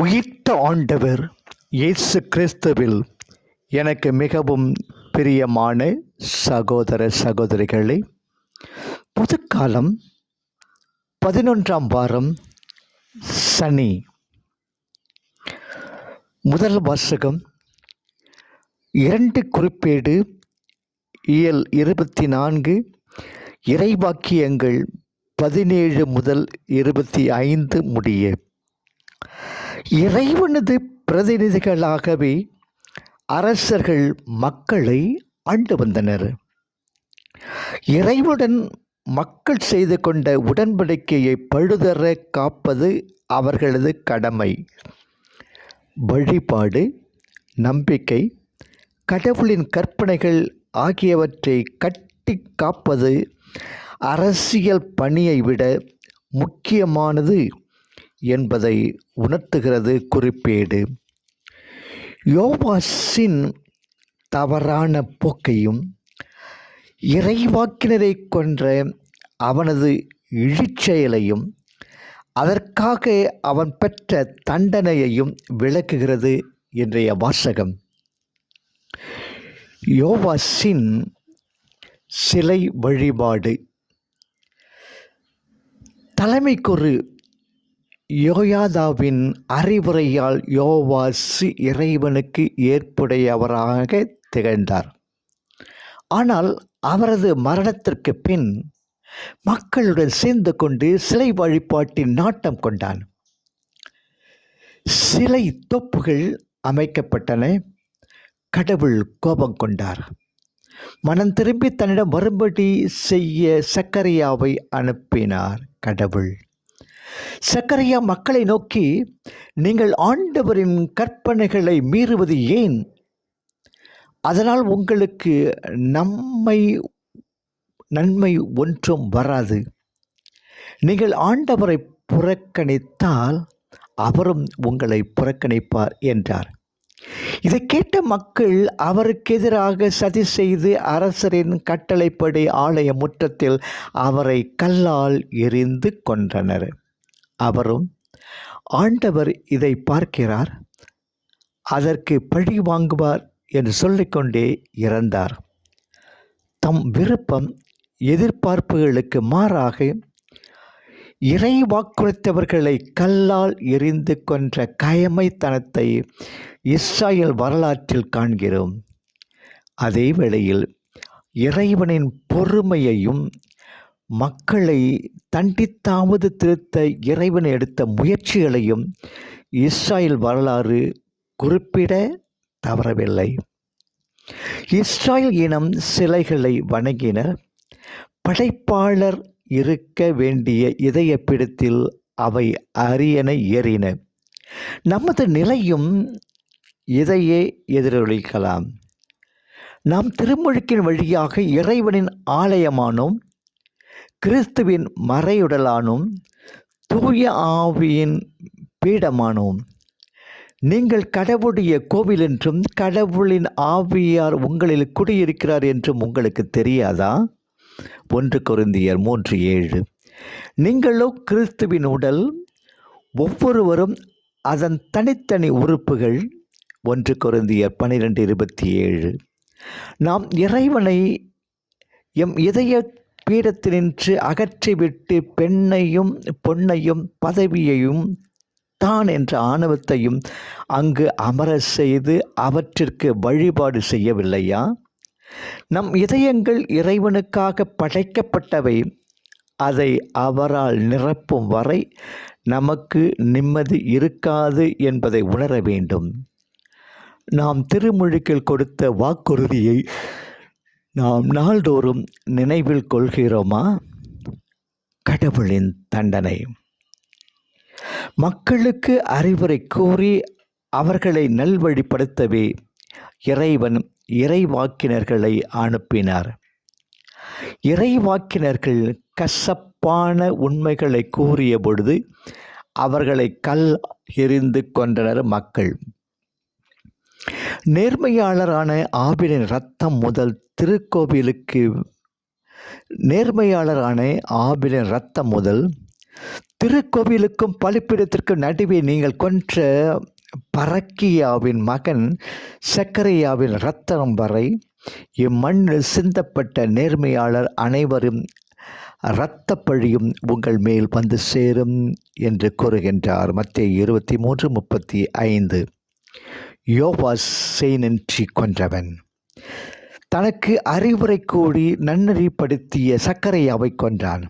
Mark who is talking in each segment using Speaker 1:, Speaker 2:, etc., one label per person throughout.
Speaker 1: உயிர்த்த ஆண்டவர் இயேசு கிறிஸ்துவில் எனக்கு மிகவும் பிரியமான சகோதர சகோதரிகளே புதுக்காலம் பதினொன்றாம் வாரம் சனி. முதல் வாசகம் இரண்டு குறிப்பேடு இயல் இருபத்தி நான்கு இறைவாக்கியங்கள் பதினேழு முதல் இருபத்தி ஐந்து முடிய. இறைவனது பிரதிநிதிகளாகவே அரசர்கள் மக்களை ஆண்டு வந்தனர். இறைவுடன் மக்கள் செய்து கொண்ட உடன்படிக்கையை பழுதற காப்பது அவர்களது கடமை. வழிபாடு நம்பிக்கை கடவுளின் கற்பனைகள் ஆகியவற்றை கட்டி காப்பது அரசியல் பணியை விட முக்கியமானது. என்பதை உணர்த்துகிறது குறிப்பேடு. யோவாசின் தவறான போக்கையும் இறைவாக்கினரை கொன்ற அவனது இழிச்செயலையும் அதற்காக அவன் பெற்ற தண்டனையையும் விளக்குகிறது இன்றைய வாசகம். யோவாசின் சிலை வழிபாடு. தலைமைக்குரு யோயாதாவின் அறிவுரையால் யோவாசு இறைவனுக்கு ஏற்புடையவராக திகழ்ந்தார். ஆனால் அவரது மரணத்திற்கு பின் மக்களுடன் சேர்ந்து கொண்டு சிலை வழிபாட்டின் நாட்டம் கொண்டான். சிலை தொப்புகள் அமைக்கப்பட்டன. கடவுள் கோபம் கொண்டார். மனம் திரும்பி தன்னிடம் வரும்படி செய்ய சக்கரையாவை அனுப்பினார் கடவுள். சக்கரையா மக்களை நோக்கி நீங்கள் ஆண்டவரின் கற்பனைகளை மீறுவது ஏன்? அதனால் உங்களுக்கு நம்மை நன்மை ஒன்றும் வராது. நீங்கள் ஆண்டவரை புறக்கணித்தால் அவரும் உங்களை புறக்கணிப்பார் என்றார். இதை கேட்ட மக்கள் அவருக்கு எதிராக சதி செய்து அரசரின் கட்டளைப்படி ஆலய முற்றத்தில் அவரை கல்லால் எரிந்து கொன்றனர். அவரும் ஆண்டவர் இதை பார்க்கிறார் அதற்கு பழி வாங்குவார் என்று சொல்லிக்கொண்டே இறந்தார். தம் விருப்பம் எதிர்பார்ப்புகளுக்கு மாறாக இறை வாக்குறுத்தவர்களை கல்லால் எரிந்து கொன்ற கயமைத்தனத்தை இஸ்ராயல் வரலாற்றில் காண்கிறோம். அதே வேளையில் இறைவனின் பொறுமையையும் மக்களை தண்டித்தாவது திருத்த இறைவன் எடுத்த முயற்சிகளையும் இஸ்ராயல் வரலாறு குறிப்பிட தவறவில்லை. இஸ்ராயல் இனம் சிலைகளை வணங்கினர். படைப்பாளர் இருக்க வேண்டிய இதய பிடத்தில் அவை அரியணை ஏறின. நமது நிலையும் இதையே எதிரொலிக்கலாம். நாம் திருமுழுக்கின் வழியாக இறைவனின் ஆலயமானோம். கிறிஸ்துவின் மறையுடலானும் தூய ஆவியின் பீடமானோம். நீங்கள் கடவுளுடைய கோவில் என்றும் கடவுளின் ஆவியார் உங்களில் குடியிருக்கிறார் என்றும் உங்களுக்கு தெரியாதா? ஒன்று குருந்தியர் மூன்று ஏழு. நீங்களோ கிறிஸ்துவின் உடல் ஒவ்வொருவரும் அதன் தனித்தனி உறுப்புகள் ஒன்று குருந்தியர் பன்னிரெண்டு இருபத்தி ஏழு. நாம் இறைவனை எம் இதய பீடத்தினின்று அகற்றிவிட்டு பெண்ணையும் பொன்னையும் பதவியையும் தான் என்ற ஆணவத்தையும் அங்கு அமர செய்து அவற்றிற்கு வழிபாடு செய்யவில்லையா? நம் இதயங்கள் இறைவனுக்காக படைக்கப்பட்டவை. அதை அவரால் நிரப்பும் வரை நமக்கு நிம்மதி இருக்காது என்பதை உணர வேண்டும். நாம் திருமொழிகள் கொடுத்த வாக்குறுதியை நாம் நாள்தோறும் நினைவில் கொள்கிறோமா? கடவுளின் தண்டனை. மக்களுக்கு அறிவுரை கூறி அவர்களை நல்வழிப்படுத்தவே இறைவன் இறைவாக்கினர்களை அனுப்பினார். இறைவாக்கினர்கள் கசப்பான உண்மைகளை கூறிய பொழுது அவர்களை கல் எறிந்து கொண்டனர் மக்கள். நேர்மையாளரான ஆபிலின் ரத்தம் முதல் திருக்கோவிலுக்கு நேர்மையாளரான ஆபிலின் ரத்தம் முதல் திருக்கோவிலுக்கும் பலிப்பிடத்திற்கும் நடுவே நீங்கள் கொன்ற பரக்கியாவின் மகன் சக்கரையாவின் ரத்தம் வரை இம்மண்ணில் சிந்தப்பட்ட நேர்மையாளர் அனைவரும் இரத்தப்பழியும் உங்கள் மேல் வந்து சேரும் என்று கூறுகின்றார். மத்திய இருபத்தி மூன்று முப்பத்தி ஐந்து. யோவாஸ் செய்நின்றி கொன்றவன் தனக்கு அறிவுரை கூடி நன்னறிப்படுத்திய சக்கரையாவை கொன்றான்.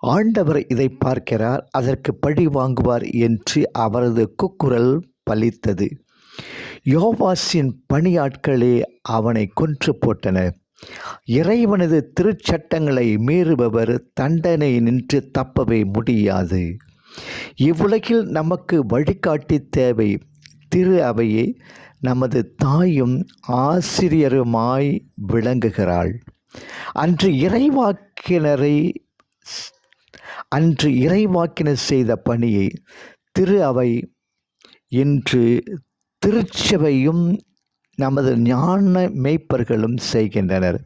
Speaker 1: ஆண்டவர் இதை பார்க்கிறார் அதற்கு பழி வாங்குவார் என்று அவரது குக்குரல் பலித்தது. யோவாசின் பணியாட்களே அவனை கொன்று போட்டனர். இறைவனது திருச்சட்டங்களை மீறுபவர் தண்டனை நின்று தப்பவே முடியாது. இவ்வுலகில் நமக்கு வழிகாட்டி தேவை. திரு அவையே நமது தாயும் ஆசிரியருமாய் விளங்குகிறாள். அன்று இறைவாக்கினரை அன்று இறைவாக்கினர் செய்த பணியை திரு அவை இன்று திருச்சபையும் நமது ஞான மேய்ப்பர்களும் செய்கின்றனர்.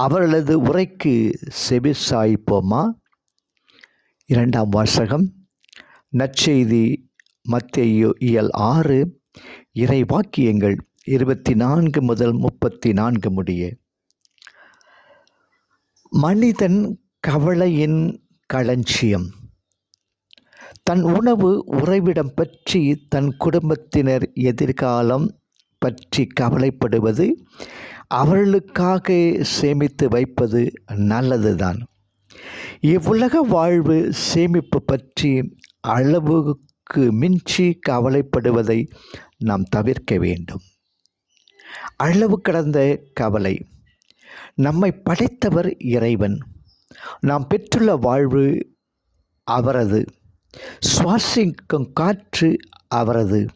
Speaker 1: அவர்களது உரைக்கு செவி சாய்ப்போமா? இரண்டாம் வாசகம் நற்செய்தி மத்திய இயல் ஆறு இறை வாக்கியங்கள் இருபத்தி நான்கு முதல் முப்பத்தி நான்கு முடிய. மனிதன் கவலையின் களஞ்சியம். தன் உணவு உறைவிடம் பற்றி தன் குடும்பத்தினர் எதிர்காலம் பற்றி கவலைப்படுவது அவர்களுக்காக சேமித்து வைப்பது நல்லதுதான். இவ்வுலக வாழ்வு சேமிப்பு பற்றி அளவு அளவுக்கு மிஞ்சி கவலைப்படுவதை நாம் தவிர்க்க வேண்டும். அளவு கடந்த கவலை. நம்மை படைத்தவர் இறைவன். நாம் பெற்றுள்ள வாழ்வு அவரது. சுவாசிக்கும் காற்று அவரது.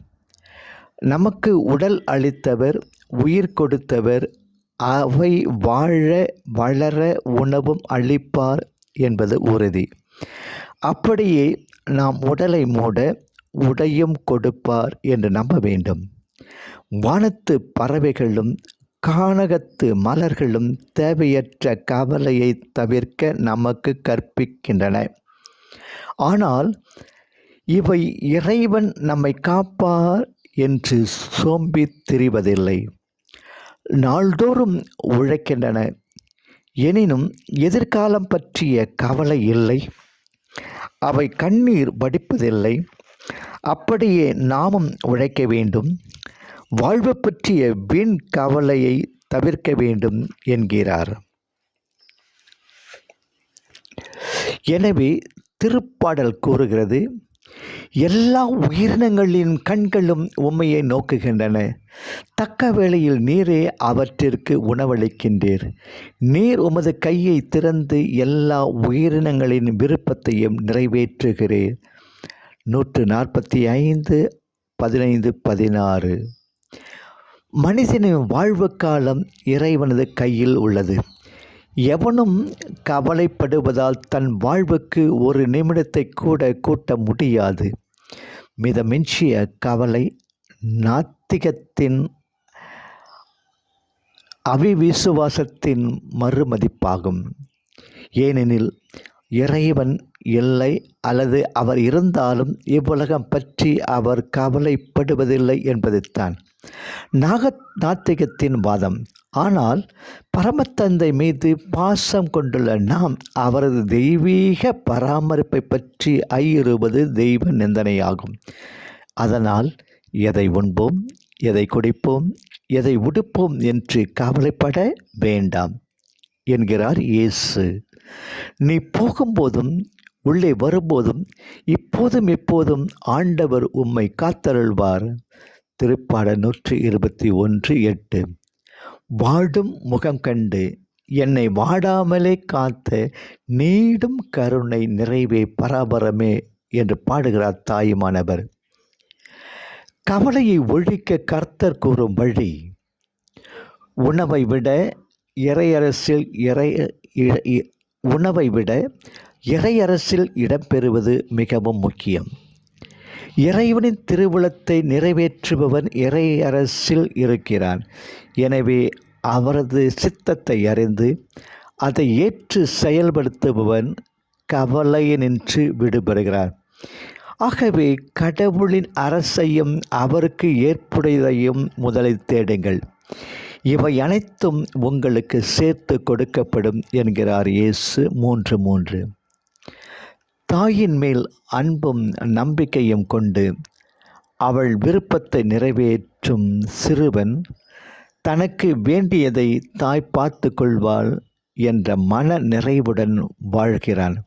Speaker 1: நமக்கு உடல் அளித்தவர் உயிர் கொடுத்தவர் அவை வாழ வளர உணவும் அளிப்பார் என்பது உறுதி. அப்படியே நாம் உடலை மூட உடையும் கொடுப்பார் என்று நம்ப வேண்டும். வானத்து பறவைகளும் கானகத்து மலர்களும் தேவையற்ற கவலையை தவிர்க்க நமக்கு கற்பிக்கின்றன. ஆனால் இவை இறைவன் நம்மை காப்பார் என்று சோம்பி திரிவதில்லை. நாள்தோறும் உழைக்கின்றன. எனினும் எதிர்காலம் பற்றிய கவலை இல்லை. அவை கண்ணீர் வடிப்பதில்லை. அப்படியே நாமும் உழைக்க வேண்டும். வாழ்வு பற்றிய வீண் கவலையை தவிர்க்க வேண்டும் என்கிறார். எனவே திருப்பாடல் கூறுகிறது எல்லா உயிரினங்களின் கண்களும் உண்மையை நோக்குகின்றன. தக்க வேளையில் நீரே அவற்றிற்கு உணவளிக்கின்றீர். நீர் உமது கையை திறந்து எல்லா உயிரினங்களின் விருப்பத்தையும் நிறைவேற்றுகிறீர். நூற்று நாற்பத்தி ஐந்து பதினைந்து பதினாறு. மனிதனின் வாழ்வு காலம் இறைவனது கையில் உள்ளது. எவனும் கவலைப்படுவதால் தன் வாழ்வுக்கு ஒரு நிமிடத்தை கூட கூட்ட முடியாது. மிதமிஞ்சிய கவலை நாத்திகத்தின் அவிவிசுவாசத்தின் மறுமதிப்பாகும். ஏனெனில் இறைவன் இல்லை அல்லது அவர் இருந்தாலும் இவ்வுலகம் பற்றி அவர் கவலைப்படுவதில்லை என்பதுதான். நாக நாத்திகத்தின் வாதம். ஆனால் பரமத்தந்தை மீது பாசம் கொண்டுள்ள நாம் அவரது தெய்வீக பராமரிப்பை பற்றி ஐயுறுவது தெய்வ நிந்தனையாகும். அதனால் எதை உண்போம் எதை குடிப்போம் எதை உடுப்போம் என்று கவலைப்பட வேண்டாம் என்கிறார் இயேசு. நீ போகும்போதும் உள்ளே வரும்போதும் இப்போதும் எப்போதும் ஆண்டவர் உம்மை காத்தருள்வார். திருப்பாட நூற்றி இருபத்தி ஒன்று எட்டு. வாடும் முகம் கண்டு என்னை வாடாமலே காத்த நீடும் கருணை நிறைவே பராபரமே என்று பாடுகிறார் தாயுமானவர். கவலையை ஒழிக்க கர்த்தர் கூறும் வழி உணவை விட இறையரசில் இறை உணவை விட இறையரசில் இடம்பெறுவது மிகவும் முக்கியம். இறைவனின் திருவுளத்தை நிறைவேற்றுபவன் இறையரசில் இருக்கிறான். எனவே அவரது சித்தத்தை அறிந்து அதை ஏற்று செயல்படுத்துபவன் கவலையினின்று விடுபடுகிறார். ஆகவே கடவுளின் அரசையும் அவருக்கு ஏற்புடையதையும் முதலில் தேடுங்கள். இவை அனைத்தும் உங்களுக்கு சேர்த்து கொடுக்கப்படும் என்கிறார் இயேசு. மூன்று மூன்று. தாயின் மேல் அன்பும் நம்பிக்கையும் கொண்டு அவள் விருப்பத்தை நிறைவேற்றும் சிறுவன் தனக்கு வேண்டியதை தாய் பார்த்து கொள்வாள் என்ற மன நிறைவுடன் வாழ்கிறான்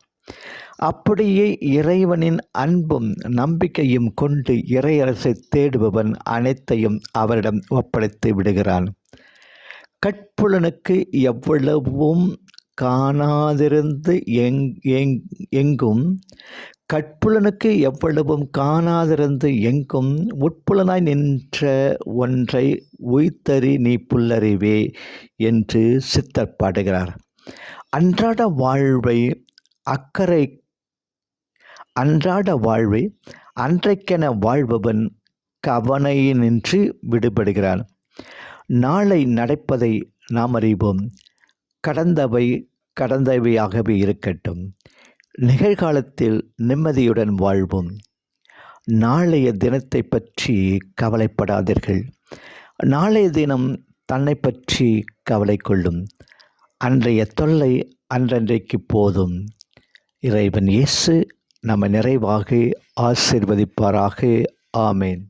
Speaker 1: அப்படியே இறைவனின் அன்பும் நம்பிக்கையும் கொண்டு இறையரசை தேடுபவன் அனைத்தையும் அவரிடம் ஒப்படைத்து விடுகிறான் கட்புலனுக்கு எவ்வளவும் காணாதிருந்து எங் எங் எங்கும் கட்புலனுக்கு எவ்வளவும் காணாதிருந்து எங்கும் உட்புலனாய் நின்ற ஒன்றை உய்த்தறி நீ புல்லறிவே என்று சித்தர் பாடுகிறார். அன்றாட வாழ்வை அக்கறை அன்றாட வாழ்வை அன்றைக்கென வாழ்பவன் கவனையினின்று விடுபடுகிறான். நாளை நடப்பதை நாம் அறிவோம். கடந்தவை கடந்தவையாகவே இருக்கட்டும். நிகழ்காலத்தில் நிம்மதியுடன் வாழ்வோம். நாளைய தினத்தை பற்றி கவலைப்படாதீர்கள். நாளைய தினம் தன்னை பற்றி கவலை கொள்ளும். அன்றைய தொல்லை அன்றன்றைக்கு போதும். இறைவன் இயேசு நம்ம நிறைவாக ஆசிர்வதிப்பாராக. ஆமேன்.